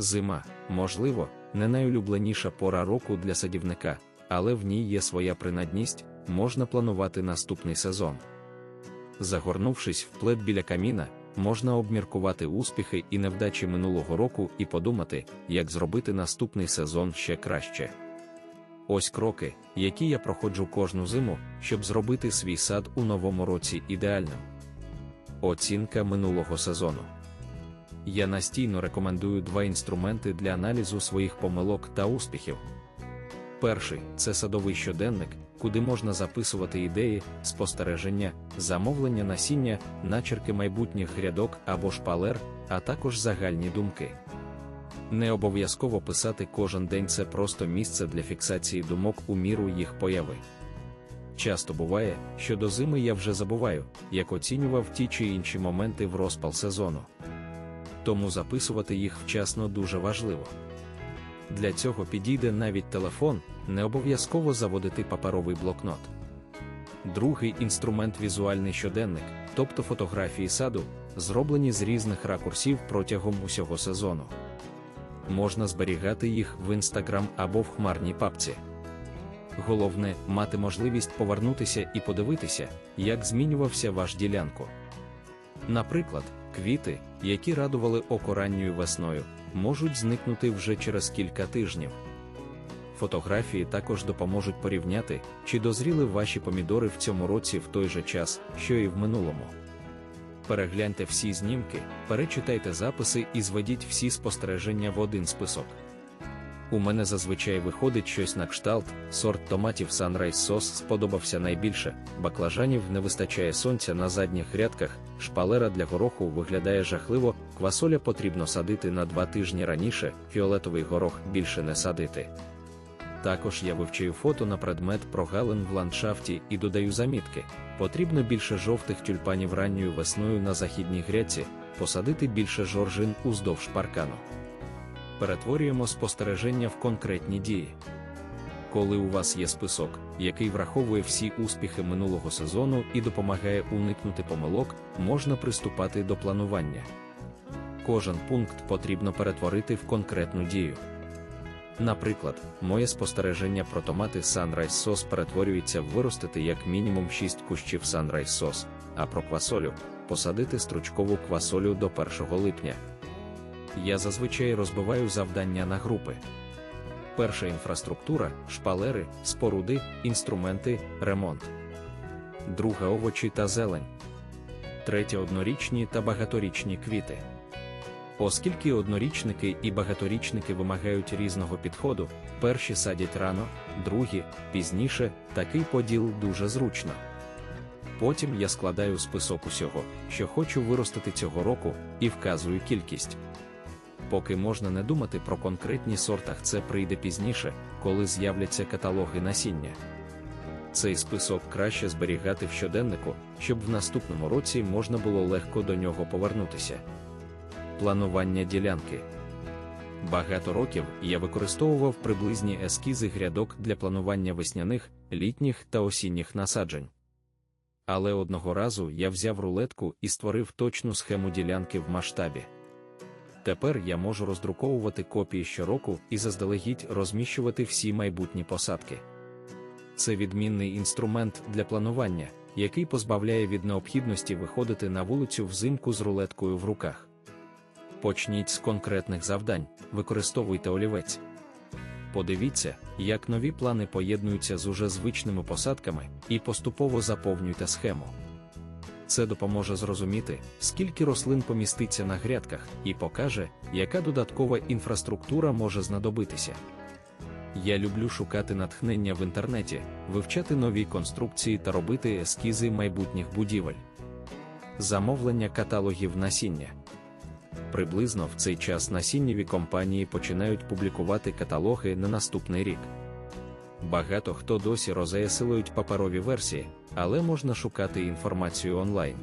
Зима, можливо, не найулюбленіша пора року для садівника, але в ній є своя принадність, можна планувати наступний сезон. Загорнувшись в плед біля каміна, можна обміркувати успіхи і невдачі минулого року і подумати, як зробити наступний сезон ще краще. Ось кроки, які я проходжу кожну зиму, щоб зробити свій сад у новому році ідеальним. Оцінка минулого сезону. Я настійно рекомендую два інструменти для аналізу своїх помилок та успіхів. Перший це садовий щоденник, куди можна записувати ідеї, спостереження, замовлення насіння, начерки майбутніх грядок або шпалер, а також загальні думки. Не обов'язково писати кожен день це просто місце для фіксації думок у міру їх появи. Часто буває, що до зими я вже забуваю, як оцінював ті чи інші моменти в розпал сезону. Тому записувати їх вчасно дуже важливо. Для цього підійде навіть телефон, не обов'язково заводити паперовий блокнот. Другий інструмент візуальний щоденник, тобто фотографії саду, зроблені з різних ракурсів протягом усього сезону. Можна зберігати їх в інстаграм або в хмарній папці. Головне мати можливість повернутися і подивитися, як змінювався ваш ділянку. Наприклад, квіти, які радували око ранньою весною, можуть зникнути вже через кілька тижнів. Фотографії також допоможуть порівняти, чи дозріли ваші помідори в цьому році в той же час, що і в минулому. Перегляньте всі знімки, перечитайте записи і зведіть всі спостереження в один список. У мене зазвичай виходить щось на кшталт, сорт томатів Sunrise Sauce сподобався найбільше, баклажанів не вистачає сонця на задніх грядках, шпалера для гороху виглядає жахливо, квасоля потрібно садити на два тижні раніше, фіолетовий горох більше не садити. Також я вивчаю фото на предмет прогалин в ландшафті і додаю замітки. Потрібно більше жовтих тюльпанів ранньою весною на західній грядці, посадити більше жоржин уздовж паркану. Перетворюємо спостереження в конкретні дії. Коли у вас є список, який враховує всі успіхи минулого сезону і допомагає уникнути помилок, можна приступати до планування. Кожен пункт потрібно перетворити в конкретну дію. Наприклад, моє спостереження про томати Sunrise Sauce перетворюється в виростити як мінімум 6 кущів Sunrise Sauce, а про квасолю посадити стручкову квасолю до 1 липня. Я зазвичай розбиваю завдання на групи. Перша інфраструктура, шпалери, споруди, інструменти, ремонт. Друга овочі та зелень. Третя однорічні та багаторічні квіти. Оскільки однорічники і багаторічники вимагають різного підходу, перші садять рано, другі пізніше, такий поділ дуже зручно. Потім я складаю список усього, що хочу виростити цього року, і вказую кількість. Поки можна не думати про конкретні сортах, це прийде пізніше, коли з'являться каталоги насіння. Цей список краще зберігати в щоденнику, щоб в наступному році можна було легко до нього повернутися. Планування ділянки. Багато років я використовував приблизні ескізи грядок для планування весняних, літніх та осінніх насаджень. Але одного разу я взяв рулетку і створив точну схему ділянки в масштабі. Тепер я можу роздруковувати копії щороку і заздалегідь розміщувати всі майбутні посадки. Це відмінний інструмент для планування, який позбавляє від необхідності виходити на вулицю взимку з рулеткою в руках. Почніть з конкретних завдань, використовуйте олівець. Подивіться, як нові плани поєднуються з уже звичними посадками, і поступово заповнюйте схему. Це допоможе зрозуміти, скільки рослин поміститься на грядках, і покаже, яка додаткова інфраструктура може знадобитися. Я люблю шукати натхнення в інтернеті, вивчати нові конструкції та робити ескізи майбутніх будівель. Замовлення каталогів насіння. Приблизно в цей час насіннєві компанії починають публікувати каталоги на наступний рік. Багато хто досі розеясилують паперові версії, але можна шукати інформацію онлайн.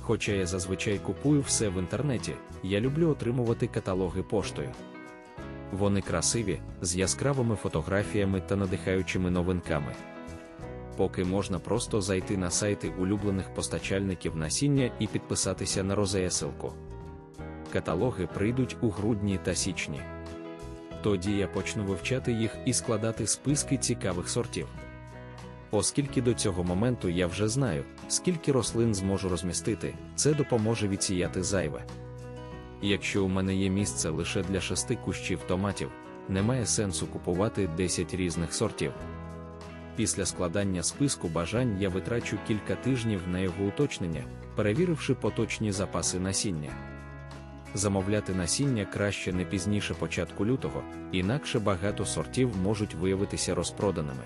Хоча я зазвичай купую все в інтернеті, я люблю отримувати каталоги поштою. Вони красиві, з яскравими фотографіями та надихаючими новинками. Поки можна просто зайти на сайти улюблених постачальників насіння і підписатися на розеясилку. Каталоги прийдуть у грудні та січні. Тоді я почну вивчати їх і складати списки цікавих сортів. Оскільки до цього моменту я вже знаю, скільки рослин зможу розмістити, це допоможе відсіяти зайве. Якщо у мене є місце лише для шести кущів томатів, немає сенсу купувати 10 різних сортів. Після складання списку бажань я витрачу кілька тижнів на його уточнення, перевіривши поточні запаси насіння. Замовляти насіння краще не пізніше початку лютого, інакше багато сортів можуть виявитися розпроданими.